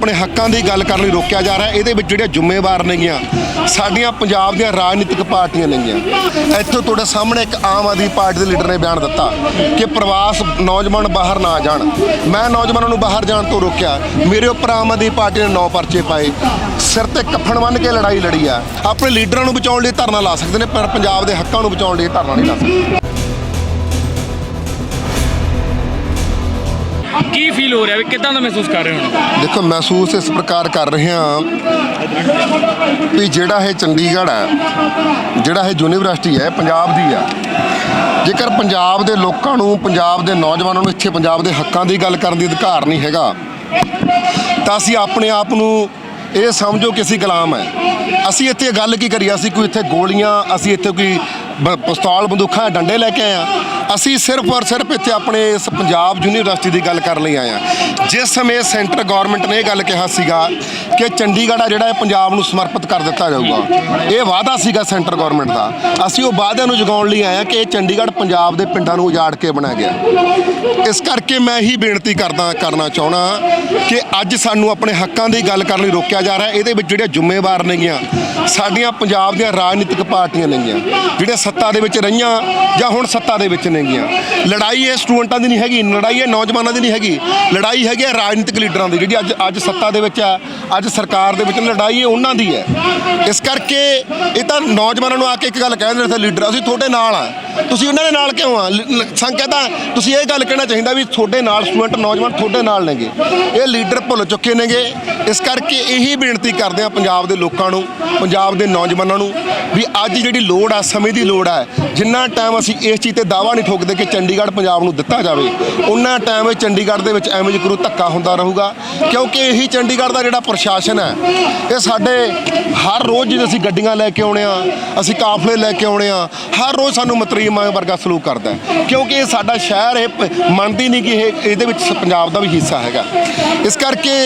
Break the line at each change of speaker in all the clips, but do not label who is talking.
ਆਪਣੇ ਹੱਕਾਂ ਦੀ ਗੱਲ ਕਰਨ ਲਈ ਰੋਕਿਆ ਜਾ ਰਿਹਾ ਇਹਦੇ ਵਿੱਚ ਜਿਹੜੀਆਂ ਜ਼ਿੰਮੇਵਾਰ ਨੇਗੀਆਂ, ਸਾਡੀਆਂ ਪੰਜਾਬ ਦੀਆਂ ਰਾਜਨੀਤਿਕ ਪਾਰਟੀਆਂ ਨੇਗੀਆਂ। ਇੱਥੋਂ ਤੁਹਾਡੇ ਸਾਹਮਣੇ ਇੱਕ ਆਮ ਆਦਮੀ ਪਾਰਟੀ ਦੇ ਲੀਡਰ ਨੇ ਬਿਆਨ ਦਿੱਤਾ ਕਿ ਪ੍ਰਵਾਸ ਨੌਜਵਾਨ ਬਾਹਰ ਨਾ ਜਾਣ। ਮੈਂ ਨੌਜਵਾਨਾਂ ਨੂੰ ਬਾਹਰ ਜਾਣ ਤੋਂ ਰੋਕਿਆ। ਮੇਰੇ ਉੱਪਰ ਆਮ ਆਦਮੀ ਪਾਰਟੀ ਨੇ ਨੌ ਪਰਚੇ ਪਾਏ। ਸਿਰ ਤੇ ਕੱਫਣ ਬੰਨ੍ਹ ਕੇ ਲੜਾਈ ਲੜੀ ਆ। ਆਪਣੇ ਲੀਡਰਾਂ ਨੂੰ ਬਚਾਉਣ ਲਈ ਧਰਨਾ ਲਾ ਸਕਦੇ ਨੇ, ਪਰ ਪੰਜਾਬ ਦੇ ਹੱਕਾਂ ਨੂੰ ਬਚਾਉਣ ਲਈ ਧਰਨਾ ਨਹੀਂ ਲਾ ਸਕਦੇ।
ਕੀ ਫੀਲ ਹੋ ਰਿਹਾ ਵੀ ਕਿਦਾਂ ਦਾ ਮਹਿਸੂਸ ਕਰ ਰਹੇ ਹੋ
ਦੇਖੋ, ਮਹਿਸੂਸ ਇਸ ਪ੍ਰਕਾਰ ਕਰ ਰਹੇ ਹਾਂ ਵੀ ਜਿਹੜਾ ਇਹ ਚੰਡੀਗੜ੍ਹ ਹੈ, ਜਿਹੜਾ ਇਹ ਯੂਨੀਵਰਸਿਟੀ ਹੈ ਪੰਜਾਬ ਦੀ ਆ ਜੇਕਰ ਪੰਜਾਬ ਦੇ ਲੋਕਾਂ ਨੂੰ, ਪੰਜਾਬ ਦੇ ਨੌਜਵਾਨਾਂ ਨੂੰ ਇੱਥੇ ਪੰਜਾਬ ਦੇ ਹੱਕਾਂ ਦੀ ਗੱਲ ਕਰਨ ਦੀ ਅਧਿਕਾਰ ਨਹੀਂ ਹੈਗਾ, ਤਾਂ ਅਸੀਂ ਆਪਣੇ ਆਪ ਨੂੰ ਇਹ ਸਮਝੋ ਕਿ ਅਸੀਂ ਗੁਲਾਮ ਹੈ। ਅਸੀਂ ਇੱਥੇ ਗੱਲ ਕੀ ਕਰੀ ਅਸੀਂ ਕੋਈ ਇੱਥੇ ਗੋਲੀਆਂ, ਅਸੀਂ ਇੱਥੇ ਕੋਈ ਬ- ਪਿਸਤੌਲ, ਬੰਦੂਕਾਂ ਡੰਡੇ ਲੈ ਕੇ ਆਏ ਆ ਅਸੀਂ ਸਿਰਫ ਔਰ ਸਿਰਫ ਇੱਥੇ ਆਪਣੇ ਇਸ ਪੰਜਾਬ ਯੂਨੀਵਰਸਿਟੀ ਦੀ ਗੱਲ ਕਰਨ ਲਈ ਆਏ ਆ ਜਿਸ ਸਮੇਂ ਸੈਂਟਰ ਗਵਰਨਮੈਂਟ ਨੇ ਇਹ ਗੱਲ ਕਿਹਾ ਸੀਗਾ ਕਿ ਚੰਡੀਗੜ੍ਹ ਆ ਜਿਹੜਾ ਇਹ ਪੰਜਾਬ ਨੂੰ ਸਮਰਪਿਤ ਕਰ ਦਿੱਤਾ ਜਾਊਗਾ। ਇਹ ਵਾਅਦਾ ਸੀਗਾ ਸੈਂਟਰ ਗਵਰਨਮੈਂਟ ਦਾ। ਅਸੀਂ ਉਹ ਵਾਅਦਿਆਂ ਨੂੰ ਜਗਾਉਣ ਲਈ ਆਏ ਆ ਕਿ ਇਹ ਚੰਡੀਗੜ੍ਹ ਪੰਜਾਬ ਦੇ ਪਿੰਡਾਂ ਨੂੰ ਉਜਾੜ ਕੇ ਬਣਾਇਆ ਗਿਆ। ਇਸ ਕਰਕੇ ਮੈਂ ਇਹੀ ਬੇਨਤੀ ਕਰਦਾ, ਕਰਨਾ ਚਾਹਣਾ ਕਿ ਅੱਜ ਸਾਨੂੰ ਆਪਣੇ ਹੱਕਾਂ ਦੀ ਗੱਲ ਕਰਨ ਲਈ ਰੋਕਿਆ ਜਾ ਰਿਹਾ ਇਹਦੇ ਵਿੱਚ ਜਿਹੜੇ ਜ਼ਿੰਮੇਵਾਰ ਨੇਗੀਆਂ, ਸਾਡੀਆਂ ਪੰਜਾਬ ਦੀਆਂ ਰਾਜਨੀਤਿਕ ਪਾਰਟੀਆਂ ਨੇਗੀਆਂ, ਜਿਹੜੇ ਸੱਤਾ ਦੇ ਵਿੱਚ ਰਹੀਆਂ ਜਾਂ ਹੁਣ ਸੱਤਾ ਦੇ ਵਿੱਚ ਨੇ ਨੇਗੀਆਂ ਲੜਾਈ ਇਹ ਸਟੂਡੈਂਟਾਂ ਦੀ ਨਹੀਂ ਹੈਗੀ, ਲੜਾਈ ਇਹ ਨੌਜਵਾਨਾਂ ਦੀ ਨਹੀਂ ਹੈਗੀ। ਲੜਾਈ ਹੈਗੀ ਹੈ ਰਾਜਨੀਤਿਕ ਲੀਡਰਾਂ ਦੀ, ਜਿਹੜੀ ਅੱਜ ਅੱਜ ਸੱਤਾ ਦੇ ਵਿੱਚ ਆ, ਅੱਜ ਸਰਕਾਰ ਦੇ ਵਿੱਚ ਲੜਾਈ ਇਹ ਉਹਨਾਂ ਦੀ ਹੈ। ਇਸ ਕਰਕੇ ਇਹ ਤਾਂ ਨੌਜਵਾਨਾਂ ਨੂੰ ਆ ਕੇ ਇੱਕ ਗੱਲ ਕਹਿੰਦੇ ਨੇ ਲੀਡਰ, ਅਸੀਂ ਤੁਹਾਡੇ ਨਾਲ ਆ। ਤੁਸੀਂ ਉਹਨਾਂ ਦੇ ਨਾਲ ਕਿਉਂ ਆ? ਸੰਕੇਤਾਂ ਤੁਸੀਂ ਇਹ ਗੱਲ ਕਹਿਣਾ ਚਾਹੀਦਾ ਵੀ ਤੁਹਾਡੇ ਨਾਲ ਸਟੂਡੈਂਟ, ਨੌਜਵਾਨ ਤੁਹਾਡੇ ਨਾਲ ਨੇਗੇ। ਇਹ ਲੀਡਰ ਭੁੱਲ ਚੁੱਕੇ ਨੇਗੇ। ਇਸ ਕਰਕੇ ਇਹੀ ਬੇਨਤੀ ਕਰਦੇ ਆ ਪੰਜਾਬ ਦੇ ਲੋਕਾਂ ਨੂੰ, ਪੰਜਾਬ ਦੇ ਨੌਜਵਾਨਾਂ ਨੂੰ, ਵੀ ਅੱਜ ਜਿਹੜੀ ਲੋੜ ਆ, ਸਮੇਂ ਦੀ ਲੋੜ ਆ, ਜਿੰਨਾ ਟਾਈਮ ਅਸੀਂ ਇਸ ਚੀਜ਼ ਤੇ ਦਾਵਾ ਨਹੀਂ ਠੋਕਦੇ ਕਿ ਚੰਡੀਗੜ੍ਹ ਪੰਜਾਬ ਨੂੰ ਦਿੱਤਾ ਜਾਵੇ। ਉਹਨਾਂ ਟਾਈਮ ਚੰਡੀਗੜ੍ਹ ਦੇ ਵਿੱਚ ਐਵੇਂ ਜਿਕਰੂ ਧੱਕਾ ਹੁੰਦਾ ਰਹੂਗਾ। ਕਿਉਂਕਿ ਇਹੀ ਚੰਡੀਗੜ੍ਹ ਦਾ ਜਿਹੜਾ ਪ੍ਰਸ਼ਾਸਨ ਹੈ, ਇਹ ਸਾਡੇ ਹਰ ਰੋਜ਼ ਜਦੋਂ ਅਸੀਂ ਗੱਡੀਆਂ ਲੈ ਕੇ ਆਉਣੇ ਆ, ਅਸੀਂ ਕਾਫਲੇ ਲੈ ਕੇ ਆਉਣੇ ਆ, ਹਰ ਰੋਜ਼ ਸਾਨੂੰ ਮਤਰੀਮ ਵਰਗਾ ਸਲੂਕ ਕਰਦਾ ਕਿਉਂਕਿ ਇਹ ਸਾਡਾ ਸ਼ਹਿਰ, ਇਹ ਮੰਨਦੀ ਨਹੀਂ ਕਿ ਇਹ, ਇਹਦੇ ਵਿੱਚ ਪੰਜਾਬ ਦਾ ਵੀ ਹਿੱਸਾ ਹੈਗਾ। ਇਸ ਕਰਕੇ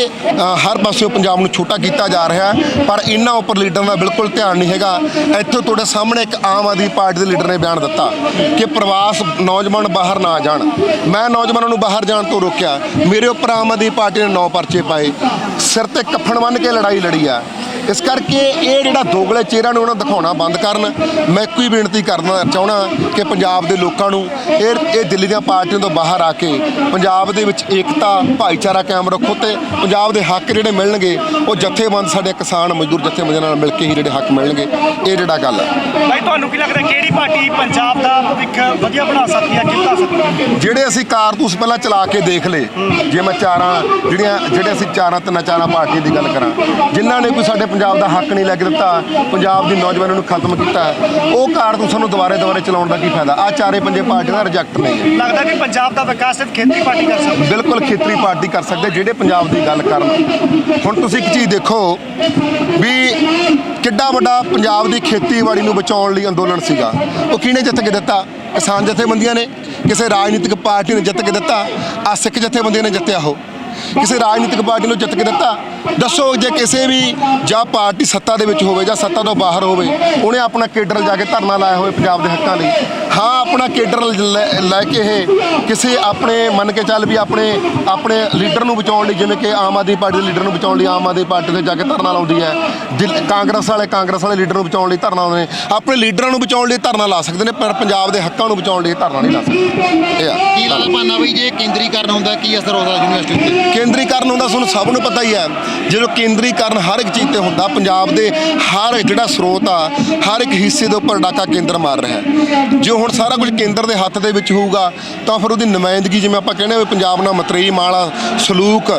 ਹਰ ਪਾਸਿਓਂ ਪੰਜਾਬ ਨੂੰ ਛੋਟਾ ਕੀਤਾ ਜਾ ਰਿਹਾ ਪਰ ਇਹਨਾਂ ਉੱਪਰ ਲੀਡਰਾਂ ਦਾ ਬਿਲਕੁਲ ਧਿਆਨ ਨਹੀਂ ਹੈਗਾ। ਇੱਥੋਂ ਤੁਹਾਡੇ ਸਾਹਮਣੇ ਇੱਕ ਆਮ ਆਦਮੀ ਪਾਰਟੀ ਦੇ ਲੀਡਰ ਨੇ ਬਿਆਨ ਦਿੱਤਾ ਕਿ ਪ੍ਰਵਾਸ ਨੌਜਵਾਨ ਬਾਹਰ ਨਾ ਜਾਣ। ਮੈਂ ਨੌਜਵਾਨਾਂ ਨੂੰ ਬਾਹਰ ਜਾਣ ਤੋਂ ਰੋਕਿਆ। ਮੇਰੇ ਉੱਪਰ ਆਮ ਆਦਮੀ ਪਾਰਟੀ ਨੇ ਨੌ ਪਰਚੇ ਪਾਏ। ਸਿਰ ਤੇ ਕੱਫਣ ਬੰਨ੍ਹ ਕੇ ਲੜਾਈ ਲੜੀ ਆ। ਇਸ ਕਰਕੇ ਇਹ ਜਿਹੜਾ ਦੋਗਲੇ ਚਿਹਰਾ ਨੂੰ ਉਹਨਾਂ ਦਿਖਾਉਣਾ ਬੰਦ ਕਰਨ ਮੈਂ ਇੱਕੋ ਹੀ ਬੇਨਤੀ ਕਰਨਾ ਚਾਹਣਾ ਕਿ ਪੰਜਾਬ ਦੇ ਲੋਕਾਂ ਨੂੰ ਇਹ ਇਹ ਦਿੱਲੀ ਦੀਆਂ ਪਾਰਟੀਆਂ ਤੋਂ ਬਾਹਰ ਆ ਕੇ ਪੰਜਾਬ ਦੇ ਵਿੱਚ ਏਕਤਾ ਭਾਈਚਾਰਾ ਕਾਇਮ ਰੱਖੋ ਤੇ ਪੰਜਾਬ ਦੇ ਹੱਕ ਜਿਹੜੇ ਮਿਲਣਗੇ ਉਹ ਜਥੇਬੰਦ ਸਾਡੇ ਕਿਸਾਨ ਮਜ਼ਦੂਰ ਜਥੇਬੰਦੀਆਂ ਨਾਲ ਮਿਲ ਕੇ ਹੀ ਜਿਹੜੇ ਹੱਕ ਮਿਲਣਗੇ ਇਹ ਜਿਹੜਾ ਗੱਲ ਹੈ।
ਭਾਈ ਤੁਹਾਨੂੰ ਕੀ ਲੱਗਦਾ ਕਿਹੜੀ ਪਾਰਟੀ ਪੰਜਾਬ ਦਾ ਭਵਿੱਖ ਵਧੀਆ ਬਣਾ ਸਕਦੀ ਹੈ ਕਿ ਬਣਾ ਸਕਦੀ
ਜਿਹੜੇ ਅਸੀਂ ਕਾਰਤੂਸ ਪਹਿਲਾਂ ਚਲਾ ਕੇ ਦੇਖ ਲਏ ਜੇ ਮੈਂ ਚਾਰਾਂ ਜਿਹੜੀਆਂ ਜਿਹੜੇ ਅਸੀਂ ਚਾਰਾਂ ਤਿੰਨਾਂ ਚਾਰਾਂ ਪਾਰਟੀਆਂ ਦੀ ਗੱਲ ਕਰਾਂ ਜਿਨ੍ਹਾਂ ਨੇ ਕੋਈ ਸਾਡੇ ਪੰਜਾਬ ਦਾ ਹੱਕ ਨਹੀਂ ਲੈ ਕੇ ਦਿੱਤਾ ਪੰਜਾਬ ਦੀ ਨੌਜਵਾਨਾਂ ਨੂੰ ਖਤਮ ਕੀਤਾ। ਉਹ ਕਾਰਤੂਸਾਂ ਨੂੰ ਦੁਬਾਰੇ ਦੁਬਾਰੇ ਚਲਾਉਣ ਦਾ ਕੀ ਫਾਇਦਾ? ਆ ਚਾਰੇ ਪੰਜੇ ਪਾਰਟੀਆਂ ਦਾ ਰਿਜੈਕਟ ਨਹੀਂ ਹੈ
ਲੱਗਦਾ ਕਿ ਪੰਜਾਬ ਦਾ ਵਿਕਾਸ ਸਿਰਫ ਖੇਤੀ ਪਾਰਟੀ ਕਰ ਸਕਦੀ।
ਬਿਲਕੁਲ ਖੇਤਰੀ ਪਾਰਟੀ ਕਰ ਸਕਦੇ ਜਿਹੜੇ ਪੰਜਾਬ ਦੀ ਗੱਲ ਕਰਨ। ਹੁਣ ਤੁਸੀਂ ਇੱਕ ਚੀਜ਼ ਦੇਖੋ ਵੀ ਕਿੱਡਾ ਵੱਡਾ ਪੰਜਾਬ ਦੀ ਖੇਤੀਬਾੜੀ ਨੂੰ ਬਚਾਉਣ ਲਈ ਅੰਦੋਲਨ ਸੀਗਾ। ਉਹ ਕਿਹਨੇ ਜਿੱਤ ਕੇ ਦਿੱਤਾ? ਕਿਸਾਨ ਜਥੇਬੰਦੀਆਂ ਨੇ ਕਿਸੇ ਰਾਜਨੀਤਿਕ ਪਾਰਟੀ ਨੇ ਜਿੱਤ ਕੇ ਦਿੱਤਾ। ਆ ਸਿੱਖ ਜਥੇਬੰਦੀਆਂ ਨੇ ਜਿੱਤਿਆ ਉਹ। ਕਿਸੇ ਰਾਜਨੀਤਿਕ ਪਾਰਟੀ ਨੂੰ ਜਿੱਤ ਕੇ ਦਿੱਤਾ। ਦੱਸੋ ਜੇ ਕਿਸੇ ਵੀ ਜਾਂ ਪਾਰਟੀ ਸੱਤਾ ਦੇ ਵਿੱਚ ਹੋਵੇ ਜਾਂ ਸੱਤਾ ਤੋਂ ਬਾਹਰ ਹੋਵੇ, ਉਹਨੇ ਆਪਣਾ ਕੇਡਰ ਜਾ ਕੇ ਧਰਨਾ ਲਾਇਆ ਹੋਵੇ ਪੰਜਾਬ ਦੇ ਹੱਕਾਂ ਲਈ। ਹਾਂ, ਆਪਣਾ ਕੇਡਰ ਲੈ ਲੈ ਕੇ ਇਹ ਕਿਸੇ ਆਪਣੇ ਮੰਨ ਕੇ ਚੱਲ ਵੀ ਆਪਣੇ ਆਪਣੇ ਲੀਡਰ ਨੂੰ ਬਚਾਉਣ ਲਈ, ਜਿਵੇਂ ਕਿ ਆਮ ਆਦਮੀ ਪਾਰਟੀ ਦੇ ਲੀਡਰ ਨੂੰ ਬਚਾਉਣ ਲਈ ਆਮ ਆਦਮੀ ਪਾਰਟੀ ਤੇ ਜਾ ਕੇ ਧਰਨਾ ਲਾਉਂਦੀ ਹੈ। ਦਿੱਲ- ਕਾਂਗਰਸ ਵਾਲੇ ਕਾਂਗਰਸ ਵਾਲੇ ਲੀਡਰ ਨੂੰ ਬਚਾਉਣ ਲਈ ਧਰਨਾ ਲਾਉਂਦੇ ਨੇ। ਆਪਣੇ ਲੀਡਰਾਂ ਨੂੰ ਬਚਾਉਣ ਲਈ ਧਰਨਾ ਲਾ ਸਕਦੇ ਨੇ, ਪਰ ਪੰਜਾਬ ਦੇ ਹੱਕਾਂ ਨੂੰ ਬਚਾਉਣ ਲਈ ਧਰਨਾ ਨਹੀਂ ਲਾ ਸਕਦੇ। ਇਹ ਆ।
ਕੀ ਲਾਲ ਭਾਨਾ ਬਈ, ਜੇ ਕੇਂਦਰੀਕਰਨ ਹੁੰਦਾ, ਕੀ ਅਸਰ ਹੁੰਦਾ ਯੂਨੀਵਰਸਿਟੀ ਉੱਤੇ?
ਕੇਂਦਰੀਕਰਨ ਹੁੰਦਾ, ਤੁਹਾਨੂੰ ਸਭ ਨੂੰ ਪਤਾ ਹੀ ਹੈ। ਜਦੋਂ ਕੇਂਦਰੀਕਰਨ ਹਰ ਇੱਕ ਚੀਜ਼ ਤੇ ਹੁੰਦਾ, ਪੰਜਾਬ ਦੇ ਹਰ ਜਿਹੜਾ ਸਰੋਤ ਆ, ਹਰ ਇੱਕ ਹਿੱਸੇ ਦੇ ਉੱਪਰ ਡਾਕਾ ਕੇਂਦਰ ਮਾਰ ਰਿਹਾ ਹੈ। ਜੇ ਹੁਣ ਸਾਰਾ ਕੁਝ ਕੇਂਦਰ ਦੇ ਹੱਥ ਦੇ ਵਿੱਚ ਹੋਊਗਾ, ਤਾਂ ਫਿਰ ਉਹਦੀ ਨੁਮਾਇੰਦਗੀ, ਜਿਵੇਂ ਆਪਾਂ ਕਹਿੰਦੇ ਹਾਂ ਵੀ ਪੰਜਾਬ ਨਾਲ ਮਤਰੇਈ ਮਾਲਾ ਸਲੂਕ,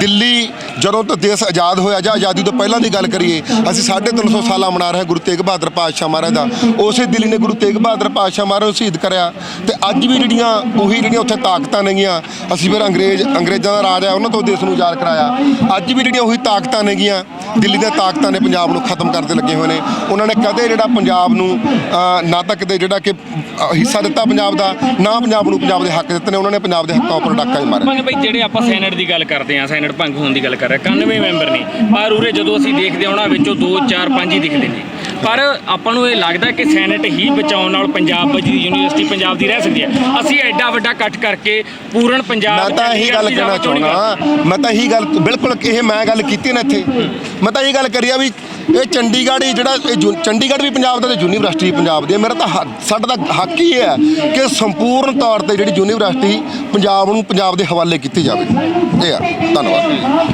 ਦਿੱਲੀ, ਜਦੋਂ ਤੋਂ ਦੇਸ਼ ਆਜ਼ਾਦ ਹੋਇਆ ਜਾਂ ਆਜ਼ਾਦੀ ਤੋਂ ਪਹਿਲਾਂ ਦੀ ਗੱਲ ਕਰੀਏ, ਅਸੀਂ 350 ਸਾਲਾਂ ਮਨਾ ਰਹੇ ਗੁਰੂ ਤੇਗ ਬਹਾਦਰ ਪਾਤਸ਼ਾਹ ਮਹਾਰਾਜ ਦਾ। ਉਸੇ ਦਿੱਲੀ ਨੇ ਗੁਰੂ ਤੇਗ ਬਹਾਦਰ ਪਾਤਸ਼ਾਹ ਮਹਾਰਾਜ ਨੂੰ ਸ਼ਹੀਦ ਕਰਿਆ। ਤੇ ਅੱਜ ਵੀ ਜਿਹੜੀਆਂ, ਉਹੀ ਜਿਹੜੀਆਂ ਉੱਥੇ ਤਾਕਤਾਂ ਨੇਗੀਆਂ, ਅਸੀਂ ਫਿਰ ਅੰਗਰੇਜ਼, ਅੰਗਰੇਜ਼ਾਂ ਦਾ ਰਾਜ ਹੈ ਉਹਨਾਂ ਤੋਂ ਦੇਸ਼ ਨੂੰ ਆਜ਼ਾਦ ਕਰਾਇਆ। ਅੱਜ ਵੀ ਜਿਹੜੀਆਂ ਉਹੀ ਤਾਕਤਾਂ ਨੇਗੀਆਂ ਦਿੱਲੀ ਦੀਆਂ ਤਾਕਤਾਂ ਨੇ ਪੰਜਾਬ ਨੂੰ ਖਤਮ ਕਰਦੇ ਲੱਗੇ ਹੋਏ ਨੇ। ਉਹਨਾਂ ਨੇ ਕਦੇ ਜਿਹੜਾ ਪੰਜਾਬ ਨੂੰ ਅਹ, ਨਾ ਤਾਂ ਕਿਤੇ ਜਿਹੜਾ ਕਿ ਹਿੱਸਾ ਦਿੱਤਾ ਪੰਜਾਬ ਦਾ ਨਾ ਪੰਜਾਬ ਨੂੰ ਪੰਜਾਬ ਦੇ ਹੱਕ ਦਿੱਤੇ ਨੇ ਉਹਨਾਂ ਨੇ ਪੰਜਾਬ ਦੇ ਹੱਕਾਂ ਉੱਪਰ ਡਾਕਾ ਹੀ ਮਾਰਿਆ।
ਭੰਗ ਭਾਈ ਜਿਹੜੇ ਆਪਾਂ ਸੈਨੇਟ ਦੀ ਗੱਲ ਕਰਦੇ ਆ ਸੈਨੇਟ ਭੰਗ ਹੋਣ ਦੀ ਗੱਲ ਕਰ ਰਹੇ 91 ਮੈਂਬਰ ਨੇ। ਪਰ ਉਰੇ ਜਦੋਂ ਅਸੀਂ ਦੇਖਦੇ ਹਾਂ ਉਹਨਾਂ ਵਿੱਚੋਂ 2 4 5 ਹੀ ਦਿਖਦੇ ਨੇ। ਪਰ ਆਪਾਂ ਨੂੰ ਇਹ ਲੱਗਦਾ ਕਿ ਸੈਨੇਟ ਹੀ ਬਚਾਉਣ ਨਾਲ ਪੰਜਾਬ ਦੀ ਯੂਨੀਵਰਸਿਟੀ ਪੰਜਾਬ ਦੀ ਰਹਿ ਸਕਦੀ ਹੈ। ਅਸੀਂ ਐਡਾ ਵੱਡਾ ਇਕੱਠ ਕਰਕੇ ਪੂਰਨ ਪੰਜਾਬ
ਮੈਂ ਤਾਂ ਇਹੀ ਗੱਲ ਕਹਿਣਾ ਚਾਹੁੰਦਾ। ਮੈਂ ਤਾਂ ਇਹੀ ਗੱਲ ਬਿਲਕੁਲ ਇਹ ਮੈਂ ਗੱਲ ਕੀਤੀ ਨਾ ਇੱਥੇ। ਮੈਂ ਤਾਂ ਇਹ ਗੱਲ ਕਰੀ ਆ ਵੀ ਇਹ ਚੰਡੀਗੜ੍ਹ ਜਿਹੜਾ ਇਹ ਚੰਡੀਗੜ੍ਹ ਵੀ ਪੰਜਾਬ ਦਾ ਤੇ ਯੂਨੀਵਰਸਿਟੀ ਪੰਜਾਬ ਦੀ ਹੈ। ਮੇਰਾ ਤਾਂ ਸਾਡਾ ਤਾਂ ਹੱਕ ਹੀ ਹੈ ਕਿ ਸੰਪੂਰਨ ਤੌਰ ਤੇ ਜਿਹੜੀ ਯੂਨੀਵਰਸਿਟੀ ਪੰਜਾਬ ਨੂੰ ਪੰਜਾਬ ਦੇ ਹਵਾਲੇ ਕੀਤੀ ਜਾਵੇ। ਇਹ ਆ। ਧੰਨਵਾਦ।